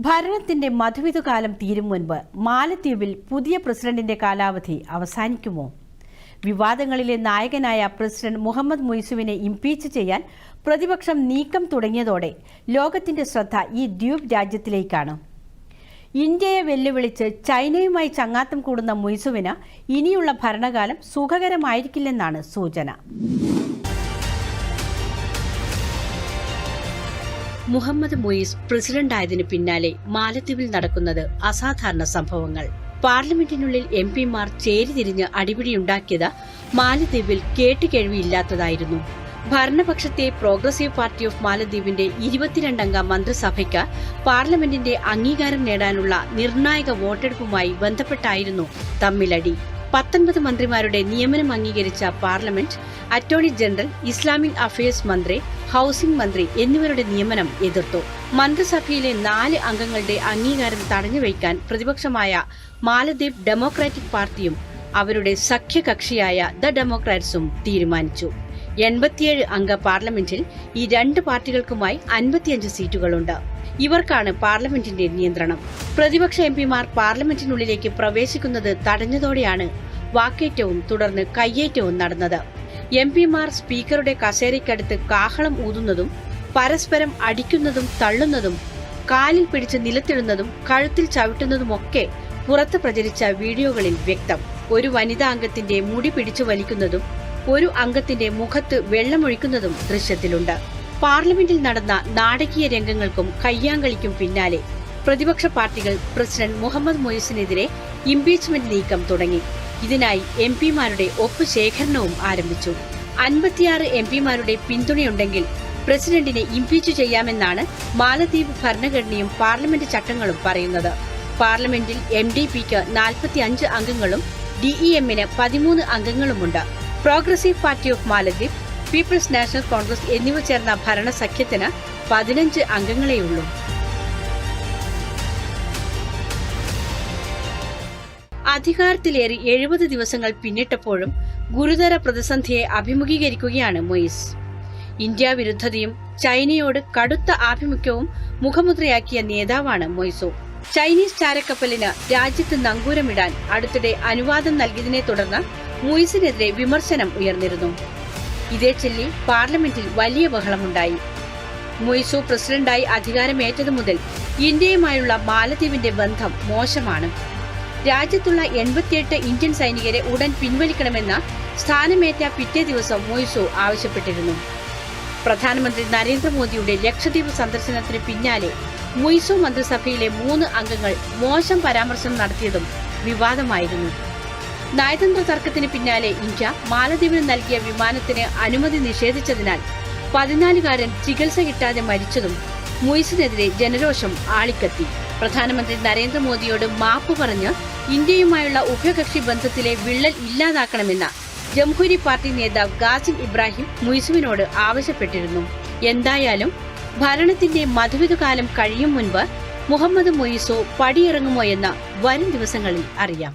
ഭരണത്തിന്റെ മധുവിധുകാലം തീരും മുൻപ് മാലദ്വീപിൽ പുതിയ പ്രസിഡന്റിന്റെ കാലാവധി അവസാനിക്കുമോ? വിവാദങ്ങളിലെ നായകനായ പ്രസിഡന്റ് മുഹമ്മദ് മുയ്സുവിനെ ഇംപീച്ച് ചെയ്യാൻ പ്രതിപക്ഷം നീക്കം തുടങ്ങിയതോടെ ലോകത്തിന്റെ ശ്രദ്ധ ഈ ദ്വീപ് രാജ്യത്തിലേക്കാണ്. ഇന്ത്യയെ വെല്ലുവിളിച്ച് ചൈനയുമായി ചങ്ങാത്തം കൂടുന്ന മുയ്സുവിന് ഇനിയുള്ള ഭരണകാലം സുഖകരമായിരിക്കില്ലെന്നാണ് സൂചന. മുഹമ്മദ് മുയിസ് പ്രസിഡന്റായതിനു പിന്നാലെ മാലദ്വീപിൽ നടക്കുന്നത് അസാധാരണ സംഭവങ്ങൾ. പാർലമെന്റിനുള്ളിൽ എം പിമാർ ചേരിതിരിഞ്ഞ് അടിപിടിയുണ്ടാക്കിയത് മാലദ്വീപിൽ കേട്ടുകേഴ്വിയില്ലാത്തതായിരുന്നു ഭരണപക്ഷത്തെ പ്രോഗ്രസീവ് പാർട്ടി ഓഫ് മാലദ്വീപിന്റെ ഇരുപത്തിരണ്ടംഗ മന്ത്രിസഭയ്ക്ക് പാർലമെന്റിന്റെ അംഗീകാരം നേടാനുള്ള നിർണായക വോട്ടെടുപ്പുമായി ബന്ധപ്പെട്ടായിരുന്നു തമ്മിലടി. പത്തൊൻപത് മന്ത്രിമാരുടെ നിയമനം അംഗീകരിച്ച parliament attorney general Islamic affairs മന്ത്രി ഹൌസിംഗ് മന്ത്രി എന്നിവരുടെ നിയമനം എതിർത്തു. മന്ത്രിസഭയിലെ നാല് അംഗങ്ങളുടെ അംഗീകാരം തടഞ്ഞുവയ്ക്കാൻ പ്രതിപക്ഷമായ മാലദ്വീപ് ഡെമോക്രാറ്റിക് പാർട്ടിയും അവരുടെ സഖ്യകക്ഷിയായ ദ ഡെമോക്രാറ്റ്സും തീരുമാനിച്ചു. എൺപത്തിയേഴ് അംഗ പാർലമെന്റിൽ ഈ രണ്ട് പാർട്ടികൾക്കുമായി അൻപത്തിയഞ്ച് സീറ്റുകളുണ്ട്. ഇവർക്കാണ് പാർലമെന്റിന്റെ നിയന്ത്രണം. പ്രതിപക്ഷ എംപിമാർ പാർലമെന്റിനുള്ളിലേക്ക് പ്രവേശിക്കുന്നത് തടഞ്ഞതോടെയാണ് വാക്കേറ്റവും തുടർന്ന് കയ്യേറ്റവും നടന്നത്. എം പിമാർ സ്പീക്കറുടെ കസേരയ്ക്കടുത്ത് കാഹളം ഊതുന്നതും പരസ്പരം അടിക്കുന്നതും തള്ളുന്നതും കാലിൽ പിടിച്ച് നിലത്തിടുന്നതും കഴുത്തിൽ ചവിട്ടുന്നതുമൊക്കെ പുറത്ത് പ്രചരിച്ച വീഡിയോകളിൽ വ്യക്തം. ഒരു വനിതാ അംഗത്തിന്റെ മുടി പിടിച്ചു വലിക്കുന്നതും ഒരു അംഗത്തിന്റെ മുഖത്ത് വെള്ളമൊഴിക്കുന്നതും ദൃശ്യത്തിലുണ്ട്. പാർലമെന്റിൽ നടന്ന നാടകീയ രംഗങ്ങൾക്കും കയ്യാങ്കളിക്കും പിന്നാലെ പ്രതിപക്ഷ പാർട്ടികൾ പ്രസിഡന്റ് മുഹമ്മദ് മൊയ്സിനെതിരെ ഇംപീച്ച്മെന്റ് നീക്കം തുടങ്ങി. ഇതിനായി എം പിമാരുടെ ഒപ്പ് ശേഖരണവും ആരംഭിച്ചു. അൻപത്തിയാറ് എം പിമാരുടെ പിന്തുണയുണ്ടെങ്കിൽ പ്രസിഡന്റിനെ ഇംപീച്ച് ചെയ്യാമെന്നാണ് മാലദ്വീപ് ഭരണഘടനയും പാർലമെന്റ് ചട്ടങ്ങളും പറയുന്നത്. പാർലമെന്റിൽ എം ഡി പിക്ക് നാൽപ്പത്തി അഞ്ച് അംഗങ്ങളും ഡിഇഎമ്മിന് പതിമൂന്ന് അംഗങ്ങളുമുണ്ട്. Progressive party of Maldives people's national congress എന്നിവ ചേർന്ന ഭരണസഖ്യത്തിന് പതിനഞ്ച് അംഗങ്ങളെയുള്ളൂ. അധികാരത്തിലേറി എഴുപത് ദിവസങ്ങൾ പിന്നിട്ടപ്പോഴും ഗുരുതര പ്രതിസന്ധിയെ അഭിമുഖീകരിക്കുകയാണ് മൊയ്സ്. ഇന്ത്യ വിരുദ്ധതയും ചൈനയോട് കടുത്ത ആഭിമുഖ്യവും മുഖമുദ്രയാക്കിയ നേതാവാണ് മൊയ്സോ. ചൈനീസ് ചാരക്കപ്പലിന് രാജ്യത്ത് നങ്കൂരമിടാൻ അടുത്തിടെ അനുവാദം നൽകിയതിനെ തുടർന്ന് മുയിസിനെതിരെ വിമർശനം ഉയർന്നിരുന്നു. ഇതേ ചൊല്ലി പാർലമെന്റിൽ വലിയ ബഹളമുണ്ടായി. മൊയ്സു പ്രസിഡന്റായി അധികാരമേറ്റതു മുതൽ ഇന്ത്യയുമായുള്ള മാലദ്വീപിന്റെ ബന്ധം മോശമാണ്. രാജ്യത്തുള്ള എൺപത്തിയെട്ട് ഇന്ത്യൻ സൈനികരെ ഉടൻ പിൻവലിക്കണമെന്ന് സ്ഥാനമേറ്റ പിറ്റേ ദിവസം മൊയ്സു ആവശ്യപ്പെട്ടിരുന്നു. പ്രധാനമന്ത്രി നരേന്ദ്രമോദിയുടെ ലക്ഷദ്വീപ് സന്ദർശനത്തിന് പിന്നാലെ മുയ്സു മന്ത്രിസഭയിലെ മൂന്ന് അംഗങ്ങൾ മോശം പരാമർശം നടത്തിയതും വിവാദമായിരുന്നു. നയതന്ത്ര തർക്കത്തിന് പിന്നാലെ ഇന്ത്യ മാലദ്വീപിന് നൽകിയ വിമാനത്തിന് അനുമതി നിഷേധിച്ചതിനാൽ പതിനാലുകാരൻ ചികിത്സ കിട്ടാതെ മരിച്ചതും മുയ്സിനെതിരെ ജനരോഷം ആളിക്കത്തി. പ്രധാനമന്ത്രി നരേന്ദ്രമോദിയോട് മാപ്പ് പറഞ്ഞ് ഇന്ത്യയുമായുള്ള ഉഭയകക്ഷി ബന്ധത്തിലെ വിള്ളൽ ഇല്ലാതാക്കണമെന്ന ജംഹൂരി പാർട്ടി നേതാവ് ഗാസിം ഇബ്രാഹിം മുയ്സുവിനോട് ആവശ്യപ്പെട്ടിരുന്നു. എന്തായാലും ഭരണത്തിന്റെ മധുവിധുകാലം കഴിയും മുൻപ് മുഹമ്മദ് മൊയ്സോ പടിയിറങ്ങുമോ എന്ന് വരും ദിവസങ്ങളിൽ അറിയാം.